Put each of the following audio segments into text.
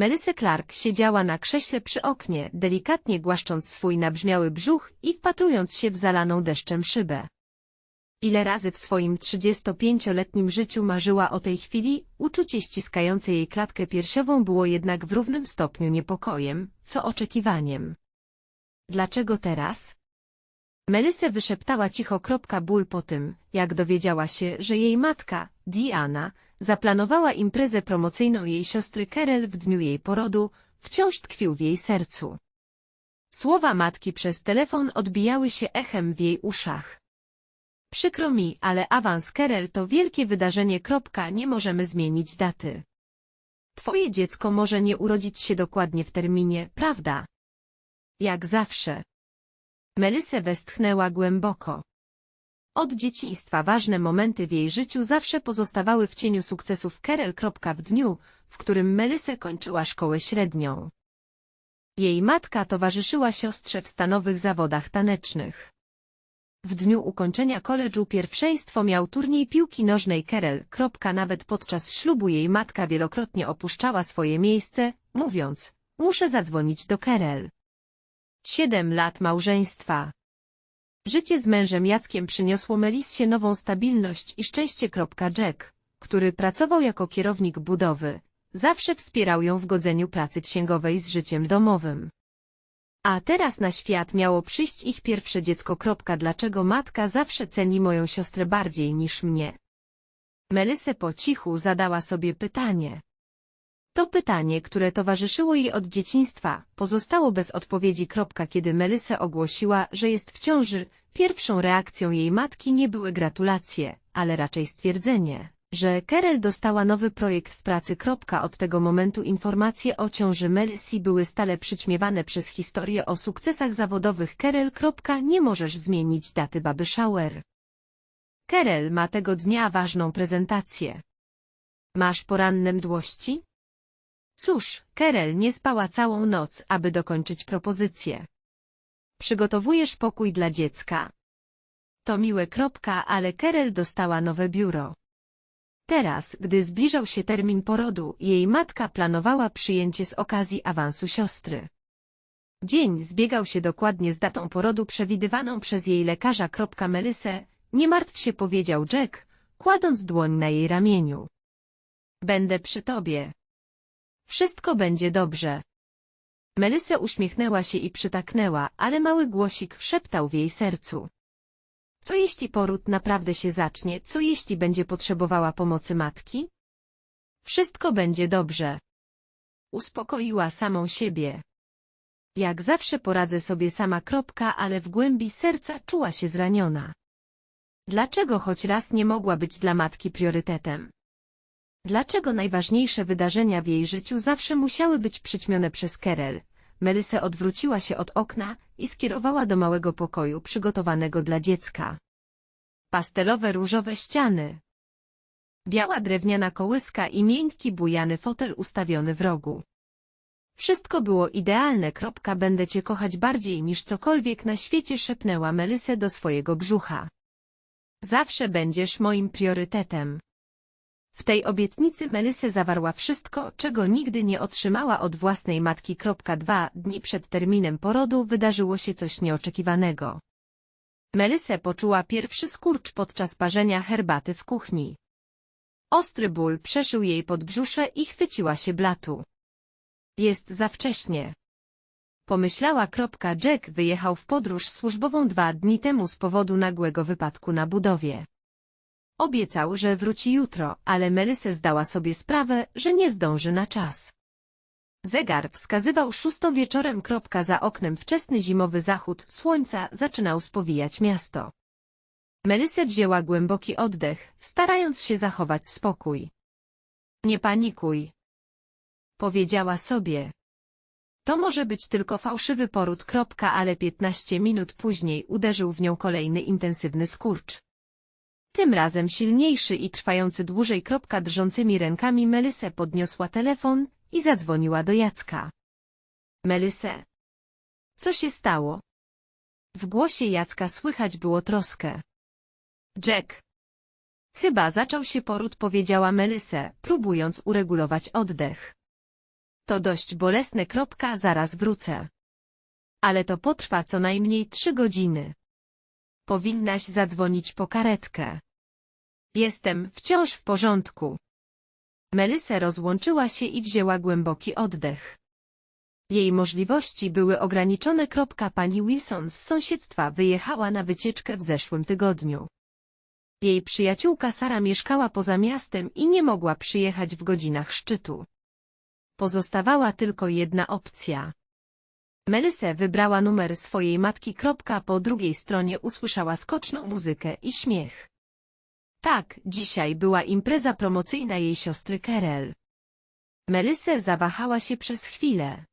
Melissa Clark siedziała na krześle przy oknie, delikatnie głaszcząc swój nabrzmiały brzuch i wpatrując się w zalaną deszczem szybę. Ile razy w swoim 35-letnim życiu marzyła o tej chwili, uczucie ściskające jej klatkę piersiową było jednak w równym stopniu niepokojem, co oczekiwaniem. Dlaczego teraz? Melissa wyszeptała cicho ból po tym, jak dowiedziała się, że jej matka, Diana, zaplanowała imprezę promocyjną jej siostry Kerel w dniu jej porodu, wciąż tkwił w jej sercu. Słowa matki przez telefon odbijały się echem w jej uszach. Przykro mi, ale awans Kerel to wielkie wydarzenie. Kropka, nie możemy zmienić daty. Twoje dziecko może nie urodzić się dokładnie w terminie, prawda? Jak zawsze. Melissa westchnęła głęboko. Od dzieciństwa ważne momenty w jej życiu zawsze pozostawały w cieniu sukcesów Kerel. W dniu, w którym Melissa kończyła szkołę średnią. Jej matka towarzyszyła siostrze w stanowych zawodach tanecznych. W dniu ukończenia koledżu pierwszeństwo miał turniej piłki nożnej Kerel. Nawet podczas ślubu jej matka wielokrotnie opuszczała swoje miejsce, mówiąc, muszę zadzwonić do Kerel. Siedem lat małżeństwa. Życie z mężem Jackiem przyniosło Melissie nową stabilność i szczęście. Jack, który pracował jako kierownik budowy, zawsze wspierał ją w godzeniu pracy księgowej z życiem domowym. A teraz na świat miało przyjść ich pierwsze dziecko. Dlaczego matka zawsze ceni moją siostrę bardziej niż mnie? Melissa po cichu zadała sobie pytanie. To pytanie, które towarzyszyło jej od dzieciństwa, pozostało bez odpowiedzi. Kiedy Melissa ogłosiła, że jest w ciąży, pierwszą reakcją jej matki nie były gratulacje, ale raczej stwierdzenie, że Kerel dostała nowy projekt w pracy. Od tego momentu informacje o ciąży Melissy były stale przyćmiewane przez historię o sukcesach zawodowych Kerel. Nie możesz zmienić daty baby shower. Kerel ma tego dnia ważną prezentację. Masz poranne mdłości? Cóż, Kerel nie spała całą noc, aby dokończyć propozycję. Przygotowujesz pokój dla dziecka. To miłe kropka, ale Kerel dostała nowe biuro. Teraz, gdy zbliżał się termin porodu, jej matka planowała przyjęcie z okazji awansu siostry. Dzień zbiegał się dokładnie z datą porodu przewidywaną przez jej lekarza. Melisse, nie martw się powiedział Jack, kładąc dłoń na jej ramieniu. Będę przy tobie. Wszystko będzie dobrze. Melissa uśmiechnęła się i przytaknęła, ale mały głosik szeptał w jej sercu. Co jeśli poród naprawdę się zacznie, co jeśli będzie potrzebowała pomocy matki? Wszystko będzie dobrze. Uspokoiła samą siebie. Jak zawsze poradzę sobie sama kropka, ale w głębi serca czuła się zraniona. Dlaczego choć raz nie mogła być dla matki priorytetem? Dlaczego najważniejsze wydarzenia w jej życiu zawsze musiały być przyćmione przez Kerel? Melissa odwróciła się od okna i skierowała do małego pokoju przygotowanego dla dziecka. Pastelowe różowe ściany. Biała drewniana kołyska i miękki bujany fotel ustawiony w rogu. Wszystko było idealne. Kropka, będę cię kochać bardziej niż cokolwiek na świecie szepnęła Melissa do swojego brzucha. Zawsze będziesz moim priorytetem. W tej obietnicy Melissa zawarła wszystko, czego nigdy nie otrzymała od własnej matki. Dwa dni przed terminem porodu wydarzyło się coś nieoczekiwanego. Melissa poczuła pierwszy skurcz podczas parzenia herbaty w kuchni. Ostry ból przeszył jej podbrzusze i chwyciła się blatu. Jest za wcześnie. Pomyślała. Jack wyjechał w podróż służbową dwa dni temu z powodu nagłego wypadku na budowie. Obiecał, że wróci jutro, ale Melissa zdała sobie sprawę, że nie zdąży na czas. Zegar wskazywał szóstą wieczorem. Za oknem wczesny zimowy zachód słońca zaczynał spowijać miasto. Melissa wzięła głęboki oddech, starając się zachować spokój. Nie panikuj. Powiedziała sobie. To może być tylko fałszywy poród. Ale piętnaście minut później uderzył w nią kolejny intensywny skurcz. Tym razem silniejszy i trwający dłużej. Drżącymi rękami Melissa podniosła telefon i zadzwoniła do Jacka. Melisse. Co się stało? W głosie Jacka słychać było troskę. Jack. Chyba zaczął się poród powiedziała Melissa, próbując uregulować oddech. To dość bolesne. Kropka, zaraz wrócę. Ale to potrwa co najmniej trzy godziny. Powinnaś zadzwonić po karetkę. Jestem wciąż w porządku. Melissa rozłączyła się i wzięła głęboki oddech. Jej możliwości były ograniczone. Pani Wilson z sąsiedztwa wyjechała na wycieczkę w zeszłym tygodniu. Jej przyjaciółka Sara mieszkała poza miastem i nie mogła przyjechać w godzinach szczytu. Pozostawała tylko jedna opcja. Melissa wybrała numer swojej matki. Po drugiej stronie usłyszała skoczną muzykę i śmiech. Tak, dzisiaj była impreza promocyjna jej siostry Kerel. Melissa zawahała się przez chwilę.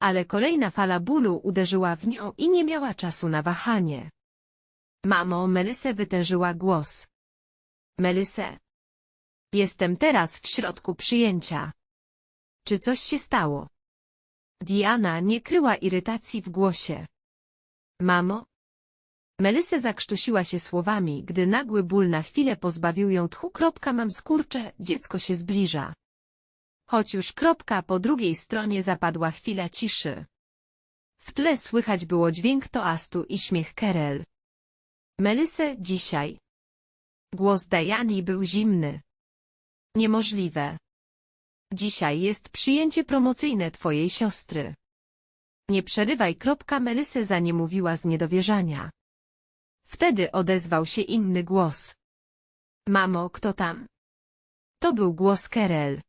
Ale kolejna fala bólu uderzyła w nią i nie miała czasu na wahanie. Mamo, Melissa wytężyła głos. Melissa. Jestem teraz w środku przyjęcia. Czy coś się stało? Diana nie kryła irytacji w głosie. Mamo? Melissa zakrztusiła się słowami, gdy nagły ból na chwilę pozbawił ją tchu. Kropka, mam skurcze, dziecko się zbliża. Choć już kropka po drugiej stronie zapadła chwila ciszy. W tle słychać było dźwięk toastu i śmiech Kerel. Melissa, dzisiaj. Głos Diani był zimny. Niemożliwe. Dzisiaj jest przyjęcie promocyjne twojej siostry. Nie przerywaj. Kropka Melissa za nie mówiła z niedowierzania. Wtedy odezwał się inny głos. Mamo, kto tam? To był głos Kerel.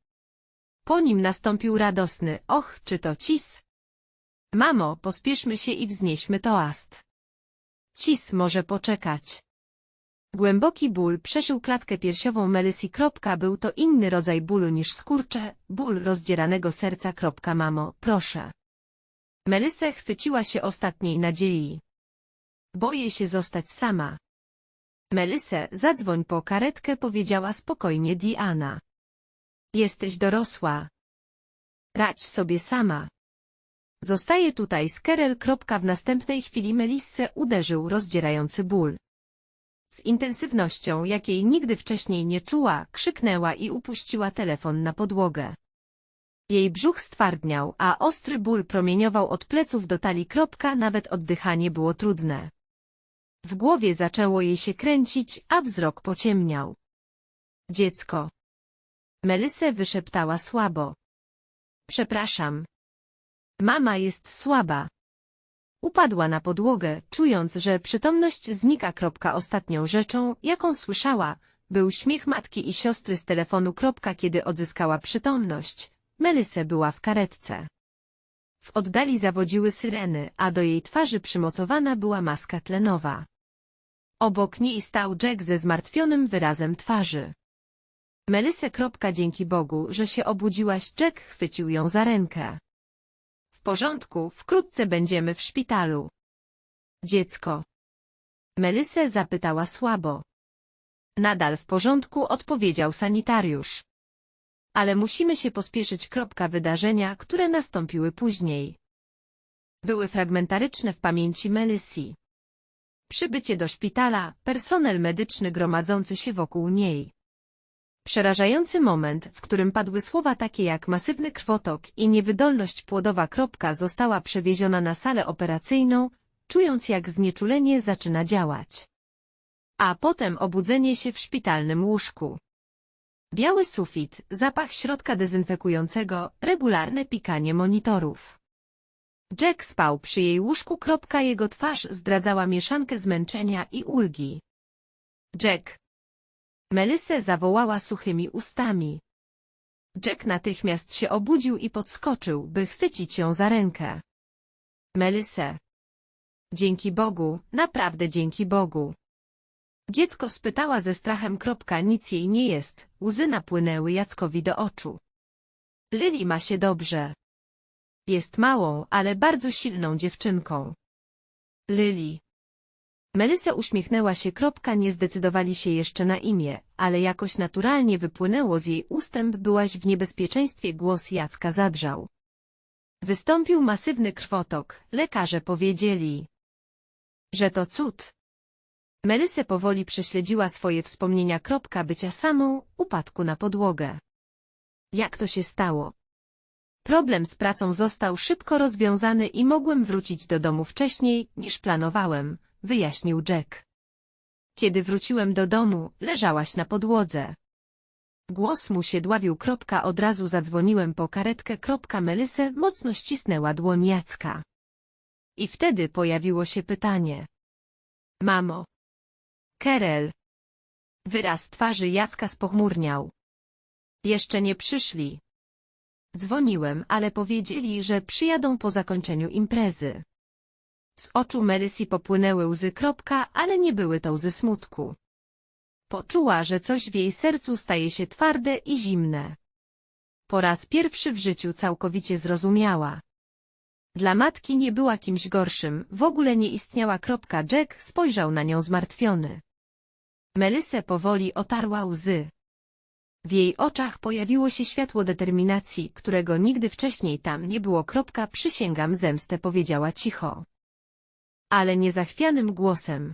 Po nim nastąpił radosny, och, czy to cis? Mamo, pospieszmy się i wznieśmy toast. Cis może poczekać. Głęboki ból przeszył klatkę piersiową. Kropka, Był to inny rodzaj bólu niż skurcze, ból rozdzieranego serca. Mamo, proszę. Melissa chwyciła się ostatniej nadziei. Boję się zostać sama. Melissa, zadzwoń po karetkę, powiedziała spokojnie Diana. Jesteś dorosła. Radź sobie sama. Zostaje tutaj z Kerel. W następnej chwili Melissę uderzył rozdzierający ból. Z intensywnością, jakiej nigdy wcześniej nie czuła, krzyknęła i upuściła telefon na podłogę. Jej brzuch stwardniał, a ostry ból promieniował od pleców do talii. Nawet oddychanie było trudne. W głowie zaczęło jej się kręcić, a wzrok pociemniał. Dziecko. Melissa wyszeptała słabo. Przepraszam. Mama jest słaba. Upadła na podłogę, czując, że przytomność znika. Ostatnią rzeczą, jaką słyszała, był śmiech matki i siostry z telefonu. Kiedy odzyskała przytomność, Melissa była w karetce. W oddali zawodziły syreny, a do jej twarzy przymocowana była maska tlenowa. Obok niej stał Jack ze zmartwionym wyrazem twarzy. Melissa. Dzięki Bogu, że się obudziłaś. Jack chwycił ją za rękę. W porządku, wkrótce będziemy w szpitalu. Dziecko. Melissa zapytała słabo. Nadal w porządku, odpowiedział sanitariusz. Ale musimy się pospieszyć. Wydarzenia, które nastąpiły później. Były fragmentaryczne w pamięci Melissy. Przybycie do szpitala, personel medyczny gromadzący się wokół niej. Przerażający moment, w którym padły słowa takie jak masywny krwotok i niewydolność płodowa. Kropka została przewieziona na salę operacyjną, czując jak znieczulenie zaczyna działać. A potem obudzenie się w szpitalnym łóżku. Biały sufit, zapach środka dezynfekującego, regularne pikanie monitorów. Jack spał przy jej łóżku. Jego twarz zdradzała mieszankę zmęczenia i ulgi. Jack. Melissę zawołała suchymi ustami. Jack natychmiast się obudził i podskoczył, by chwycić ją za rękę. Melissę. Dzięki Bogu, naprawdę dzięki Bogu. Dziecko spytała ze strachem. Kropka, nic jej nie jest, łzy napłynęły Jackowi do oczu. Lili ma się dobrze. Jest małą, ale bardzo silną dziewczynką. Lili. Melissa uśmiechnęła się. Kropka, nie zdecydowali się jeszcze na imię, ale jakoś naturalnie wypłynęło z jej ustęp. Byłaś w niebezpieczeństwie. Głos Jacka zadrżał. Wystąpił masywny krwotok. Lekarze powiedzieli, że to cud. Melissa powoli prześledziła swoje wspomnienia. Kropka bycia samą, upadku na podłogę. Jak to się stało? Problem z pracą został szybko rozwiązany i mogłem wrócić do domu wcześniej, niż planowałem, wyjaśnił Jack. Kiedy wróciłem do domu, leżałaś na podłodze. Głos mu się dławił. Kropka, od razu zadzwoniłem po karetkę. Kropka, Melisę mocno ścisnęła dłoń Jacka. I wtedy pojawiło się pytanie. Mamo. Kerel. Wyraz twarzy Jacka spochmurniał. Jeszcze nie przyszli. Dzwoniłem, ale powiedzieli, że przyjadą po zakończeniu imprezy. Z oczu Melissy popłynęły łzy kropka, ale nie były to łzy smutku. Poczuła, że coś w jej sercu staje się twarde i zimne. Po raz pierwszy w życiu całkowicie zrozumiała. Dla matki nie była kimś gorszym, w ogóle nie istniała. Kropka. Jack spojrzał na nią zmartwiony. Melissę powoli otarła łzy. W jej oczach pojawiło się światło determinacji, którego nigdy wcześniej tam nie było. Kropka. Przysięgam zemstę powiedziała cicho. Ale niezachwianym głosem.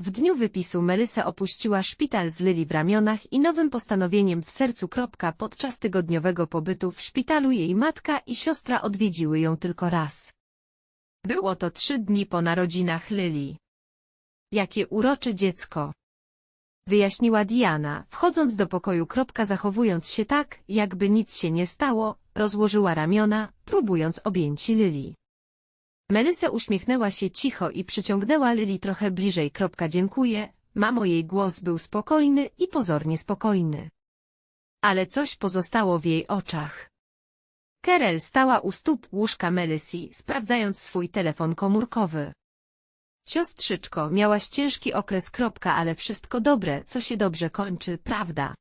W dniu wypisu Melissa opuściła szpital z Lily w ramionach i nowym postanowieniem w sercu. Podczas tygodniowego pobytu w szpitalu jej matka i siostra odwiedziły ją tylko raz. Było to trzy dni po narodzinach Lily. Jakie urocze dziecko! Wyjaśniła Diana, wchodząc do pokoju. Zachowując się tak, jakby nic się nie stało, rozłożyła ramiona, próbując objęci Lily. Melissa uśmiechnęła się cicho i przyciągnęła Lily trochę bliżej. Kropka, dziękuję. Mamo, jej głos był spokojny i pozornie spokojny. Ale coś pozostało w jej oczach. Kerel stała u stóp łóżka Melissy, sprawdzając swój telefon komórkowy. Siostrzyczko, miałaś ciężki okres. Kropka, ale wszystko dobre, co się dobrze kończy, prawda?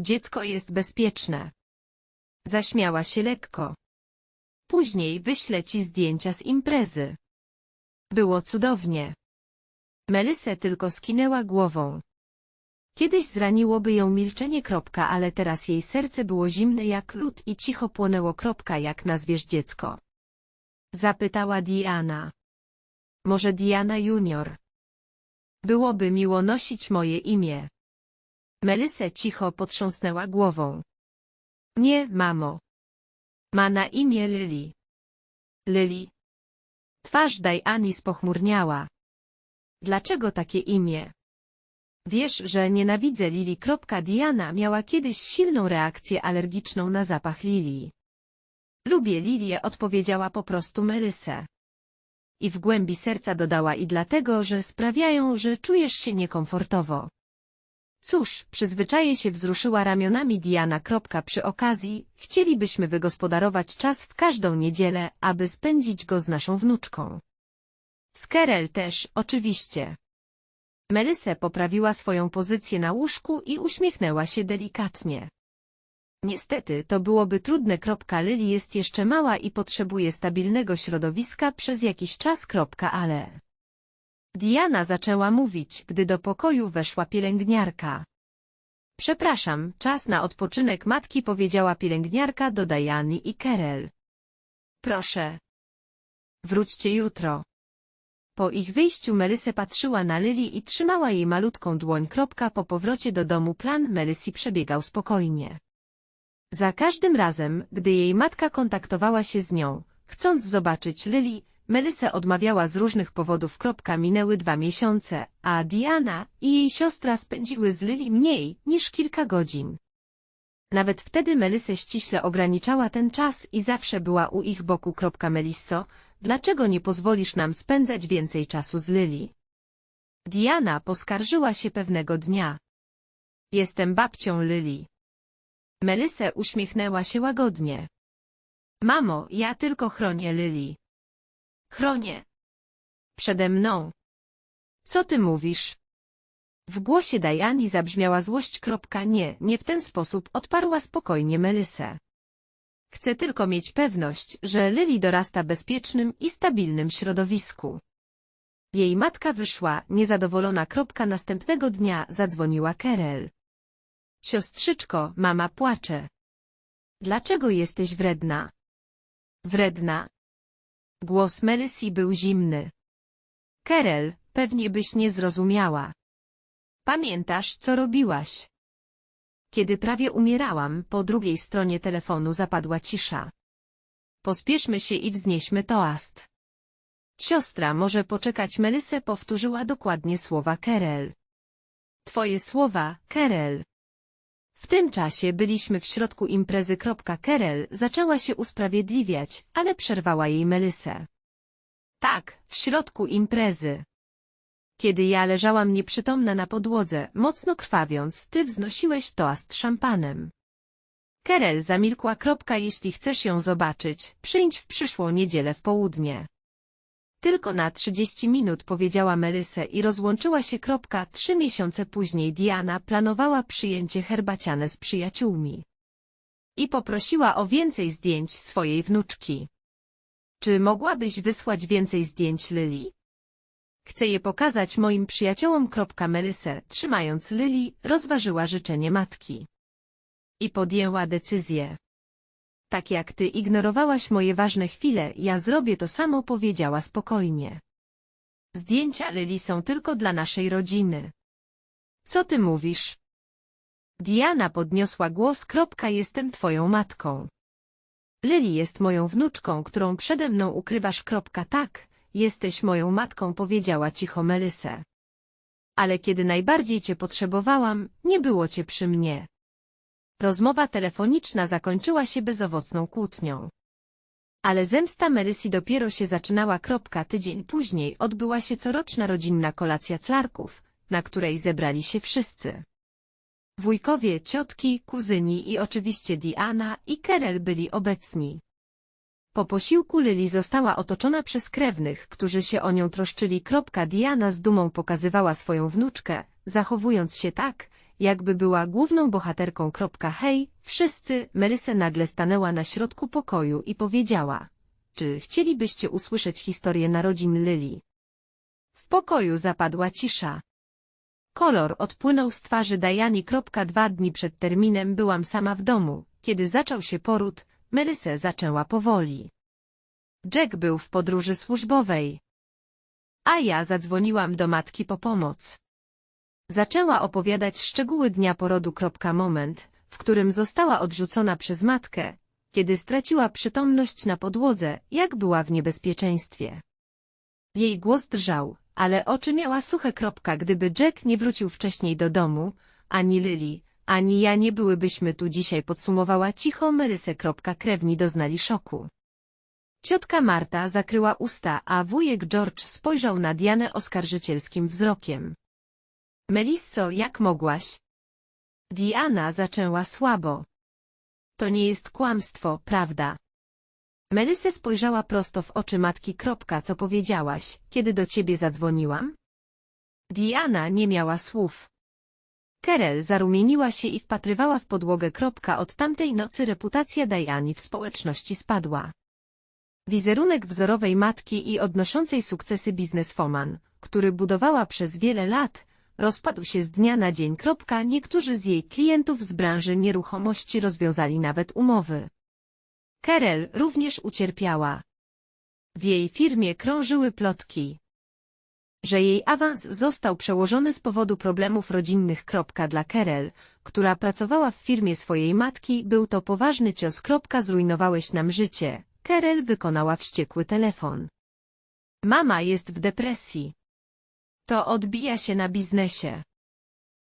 Dziecko jest bezpieczne. Zaśmiała się lekko. Później wyślę ci zdjęcia z imprezy. Było cudownie. Melissa tylko skinęła głową. Kiedyś zraniłoby ją milczenie kropka, ale teraz jej serce było zimne jak lód i cicho płonęło kropka jak nazwiesz dziecko. Zapytała Diana. Może Diana Junior. Byłoby miło nosić moje imię. Melissa cicho potrząsnęła głową. Nie, mamo. Ma na imię Lily. Lily. Twarz Diany spochmurniała. Dlaczego takie imię? Wiesz, że nienawidzę Lili. Diana miała kiedyś silną reakcję alergiczną na zapach lilii. Lubię lilię, odpowiedziała po prostu Melissa. I w głębi serca dodała i dlatego, że sprawiają, że czujesz się niekomfortowo. Cóż, przyzwyczaje się wzruszyła ramionami Diana. Przy okazji, chcielibyśmy wygospodarować czas w każdą niedzielę, aby spędzić go z naszą wnuczką. Skerel też, oczywiście. Melissa poprawiła swoją pozycję na łóżku i uśmiechnęła się delikatnie. Niestety, to byłoby trudne. Lily jest jeszcze mała i potrzebuje stabilnego środowiska przez jakiś czas. Ale... Diana zaczęła mówić, gdy do pokoju weszła pielęgniarka. Przepraszam, czas na odpoczynek matki powiedziała pielęgniarka do Diany i Kerel. Proszę. Wróćcie jutro. Po ich wyjściu Melissa patrzyła na Lily i trzymała jej malutką dłoń. Po powrocie do domu plan Melissy przebiegał spokojnie. Za każdym razem, gdy jej matka kontaktowała się z nią, chcąc zobaczyć Lily, Melissa odmawiała z różnych powodów. Minęły dwa miesiące, a Diana i jej siostra spędziły z Lily mniej niż kilka godzin. Nawet wtedy Melissa ściśle ograniczała ten czas i zawsze była u ich boku. Melisso, dlaczego nie pozwolisz nam spędzać więcej czasu z Lily? Diana poskarżyła się pewnego dnia. Jestem babcią Lily. Melissa uśmiechnęła się łagodnie. Mamo, ja tylko chronię Lily. Chronię. Przede mną. Co ty mówisz? W głosie Dajani zabrzmiała złość. Nie, nie w ten sposób odparła spokojnie Melissa. Chcę tylko mieć pewność, że Lily dorasta bezpiecznym i stabilnym środowisku. Jej matka wyszła, niezadowolona. Następnego dnia zadzwoniła Kerel. Siostrzyczko, mama płacze. Dlaczego jesteś wredna? Wredna, Głos Melissy był zimny. Kerel, pewnie byś nie zrozumiała. Pamiętasz, co robiłaś? Kiedy prawie umierałam, po drugiej stronie telefonu zapadła cisza. Pospieszmy się i wznieśmy toast. Siostra może poczekać Melisę powtórzyła dokładnie słowa Kerel. Twoje słowa, Kerel. W tym czasie byliśmy w środku imprezy. Kerel zaczęła się usprawiedliwiać, ale przerwała jej Melisę. Tak, w środku imprezy. Kiedy ja leżałam nieprzytomna na podłodze, mocno krwawiąc, ty wznosiłeś toast szampanem. Kerel zamilkła. Jeśli chcesz ją zobaczyć, przyjdź w przyszłą niedzielę w południe. Tylko na 30 minut powiedziała Melysę i rozłączyła się. Kropka. Trzy miesiące później Diana planowała przyjęcie herbaciane z przyjaciółmi. I poprosiła o więcej zdjęć swojej wnuczki. Czy mogłabyś wysłać więcej zdjęć Lili? Chcę je pokazać moim przyjaciołom. Melysę, trzymając Lili, rozważyła życzenie matki. I podjęła decyzję. Tak jak ty ignorowałaś moje ważne chwile, ja zrobię to samo, powiedziała spokojnie. Zdjęcia Lili są tylko dla naszej rodziny. Co ty mówisz? Diana podniosła głos. Jestem twoją matką. Lili jest moją wnuczką, którą przede mną ukrywasz. Tak, jesteś moją matką, powiedziała cicho Melysę. Ale kiedy najbardziej cię potrzebowałam, nie było cię przy mnie. Rozmowa telefoniczna zakończyła się bezowocną kłótnią. Ale zemsta Melysy dopiero się zaczynała. Tydzień później odbyła się coroczna rodzinna kolacja Clarków, na której zebrali się wszyscy. Wujkowie, ciotki, kuzyni i oczywiście Diana i Kerel byli obecni. Po posiłku Lily została otoczona przez krewnych, którzy się o nią troszczyli. Diana z dumą pokazywała swoją wnuczkę, zachowując się tak, jakby była główną bohaterką. Hej, wszyscy, Melissa nagle stanęła na środku pokoju i powiedziała, czy chcielibyście usłyszeć historię narodzin Lily? W pokoju zapadła cisza. Kolor odpłynął z twarzy Dajani. Dwa dni przed terminem byłam sama w domu. Kiedy zaczął się poród, Melissa zaczęła powoli. Jack był w podróży służbowej. A ja zadzwoniłam do matki po pomoc. Zaczęła opowiadać szczegóły dnia porodu. Moment, w którym została odrzucona przez matkę, kiedy straciła przytomność na podłodze, jak była w niebezpieczeństwie. Jej głos drżał, ale oczy miała suche. Gdyby Jack nie wrócił wcześniej do domu, ani Lily, ani ja nie byłybyśmy tu dzisiaj podsumowała cicho Melysę. Krewni doznali szoku. Ciotka Marta zakryła usta, a wujek George spojrzał na Dianę oskarżycielskim wzrokiem. Melisso, jak mogłaś? Diana zaczęła słabo. To nie jest kłamstwo, prawda? Melissa spojrzała prosto w oczy matki. Kropka, co powiedziałaś, kiedy do ciebie zadzwoniłam? Diana nie miała słów. Kerel zarumieniła się i wpatrywała w podłogę. Kropka, od tamtej nocy reputacja Diani w społeczności spadła. Wizerunek wzorowej matki i odnoszącej sukcesy bizneswoman, który budowała przez wiele lat, rozpadł się z dnia na dzień. Niektórzy z jej klientów z branży nieruchomości rozwiązali nawet umowy. Kerel również ucierpiała. W jej firmie krążyły plotki, że jej awans został przełożony z powodu problemów rodzinnych. Dla Kerel, która pracowała w firmie swojej matki, był to poważny cios. Zrujnowałeś nam życie. Kerel wykonała wściekły telefon. Mama jest w depresji. To odbija się na biznesie.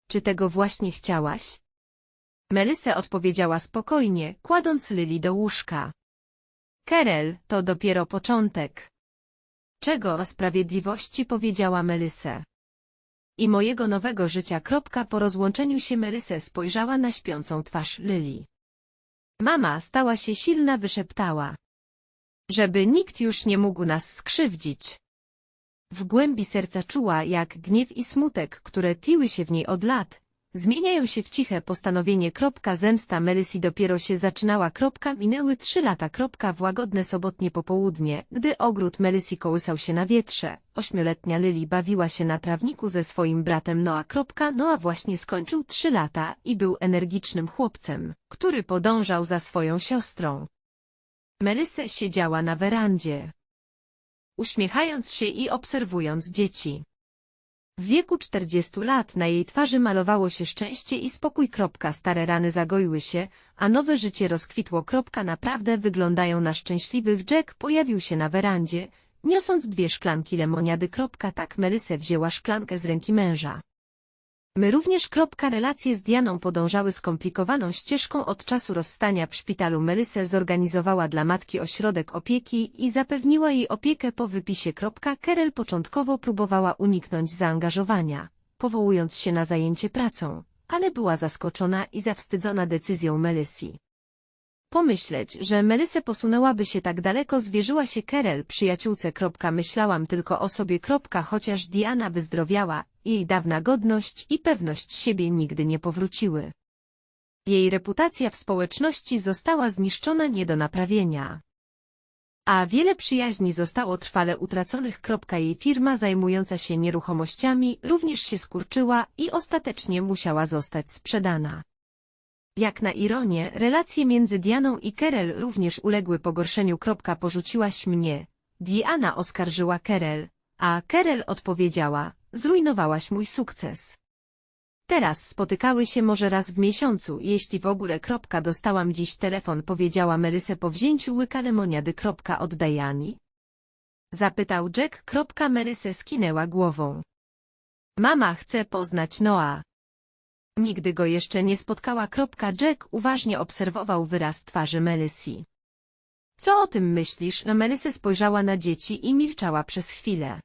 Czy tego właśnie chciałaś? Melissa odpowiedziała spokojnie, kładąc Lily do łóżka. Kerel, to dopiero początek. Czego o sprawiedliwości powiedziała Melissa. I mojego nowego życia. Kropka po rozłączeniu się Melissa spojrzała na śpiącą twarz Lily. Mama stała się silna, wyszeptała. Żeby nikt już nie mógł nas skrzywdzić. W głębi serca czuła, jak gniew i smutek, które tliły się w niej od lat, zmieniają się w ciche postanowienie. Kropka zemsta Melissy dopiero się zaczynała. Kropka minęły trzy lata. Kropka w łagodne sobotnie popołudnie, gdy ogród Melissy kołysał się na wietrze. Ośmioletnia Lily bawiła się na trawniku ze swoim bratem Noah. Kropka Noah właśnie skończył trzy lata i był energicznym chłopcem, który podążał za swoją siostrą. Melissa siedziała na werandzie uśmiechając się i obserwując dzieci. W wieku 40 lat na jej twarzy malowało się szczęście i spokój. Stare rany zagoiły się, a nowe życie rozkwitło. Naprawdę wyglądają na szczęśliwych. Jack pojawił się na werandzie, niosąc dwie szklanki lemoniady. Tak Melysę wzięła szklankę z ręki męża. My również. Relacje z Dianą podążały skomplikowaną ścieżką od czasu rozstania w szpitalu. Melysę zorganizowała dla matki ośrodek opieki i zapewniła jej opiekę po wypisie. Kerel początkowo próbowała uniknąć zaangażowania, powołując się na zajęcie pracą, ale była zaskoczona i zawstydzona decyzją Melysy. Pomyśleć, że Melysę posunęłaby się tak daleko zwierzyła się Kerel przyjaciółce. Myślałam tylko o sobie. Chociaż Diana wyzdrowiała, jej dawna godność i pewność siebie nigdy nie powróciły. Jej reputacja w społeczności została zniszczona nie do naprawienia. A wiele przyjaźni zostało trwale utraconych. Jej firma zajmująca się nieruchomościami również się skurczyła i ostatecznie musiała zostać sprzedana. Jak na ironię, relacje między Dianą i Kerel również uległy pogorszeniu. Porzuciłaś mnie. Diana oskarżyła Kerel, a Kerel odpowiedziała, zrujnowałaś mój sukces. Teraz spotykały się może raz w miesiącu, jeśli w ogóle. Dostałam dziś telefon, powiedziała Melysę po wzięciu łyka lemoniady. Od Diani? Zapytał Jack. Melysę skinęła głową. Mama chce poznać Noa. Nigdy go jeszcze nie spotkała. Jack uważnie obserwował wyraz twarzy Melysy. Co o tym myślisz? Na Melysę spojrzała na dzieci i milczała przez chwilę.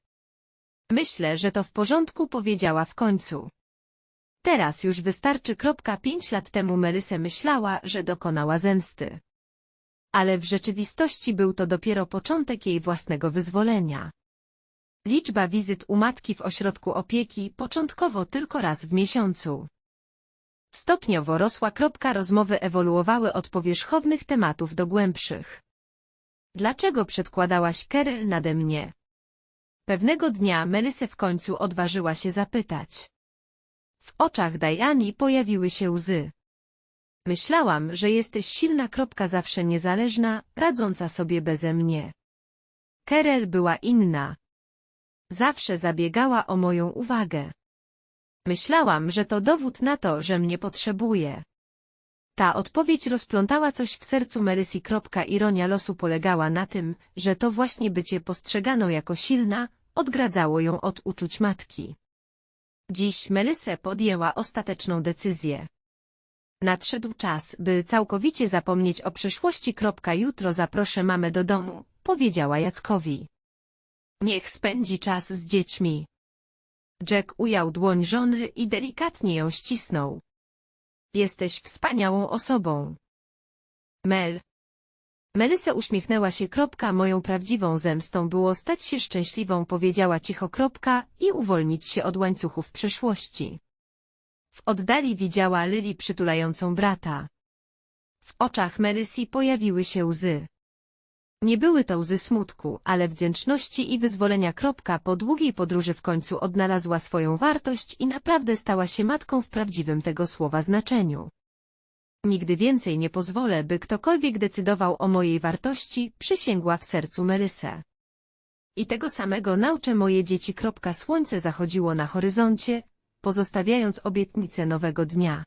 Myślę, że to w porządku powiedziała w końcu. Teraz już wystarczy. Pięć lat temu Melysę myślała, że dokonała zemsty. Ale w rzeczywistości był to dopiero początek jej własnego wyzwolenia. Liczba wizyt u matki w ośrodku opieki początkowo tylko raz w miesiącu. Stopniowo rosła kropka rozmowy ewoluowały od powierzchownych tematów do głębszych. Dlaczego przedkładałaś Kerel nade mnie? Pewnego dnia Melysę w końcu odważyła się zapytać. W oczach Diani pojawiły się łzy. Myślałam, że jesteś silna kropka zawsze niezależna, radząca sobie beze mnie. Kerel była inna. Zawsze zabiegała o moją uwagę. Myślałam, że to dowód na to, że mnie potrzebuje. Ta odpowiedź rozplątała coś w sercu Melysy. Ironia losu polegała na tym, że to właśnie bycie postrzeganą jako silna, odgradzało ją od uczuć matki. Dziś Melysę podjęła ostateczną decyzję. Nadszedł czas, by całkowicie zapomnieć o przeszłości. Jutro zaproszę mamę do domu, powiedziała Jackowi. Niech spędzi czas z dziećmi. Jack ujął dłoń żony i delikatnie ją ścisnął. Jesteś wspaniałą osobą. Mel. Melisa uśmiechnęła się. Kropka, moją prawdziwą zemstą było stać się szczęśliwą, powiedziała cicho. Kropka, i uwolnić się od łańcuchów przeszłości. W oddali widziała Lili przytulającą brata. W oczach Melisy pojawiły się łzy. Nie były to łzy smutku, ale wdzięczności i wyzwolenia. Kropka po długiej podróży w końcu odnalazła swoją wartość i naprawdę stała się matką w prawdziwym tego słowa znaczeniu. Nigdy więcej nie pozwolę, by ktokolwiek decydował o mojej wartości, przysięgła w sercu Melysę. I tego samego nauczę moje dzieci. Słońce zachodziło na horyzoncie, pozostawiając obietnicę nowego dnia.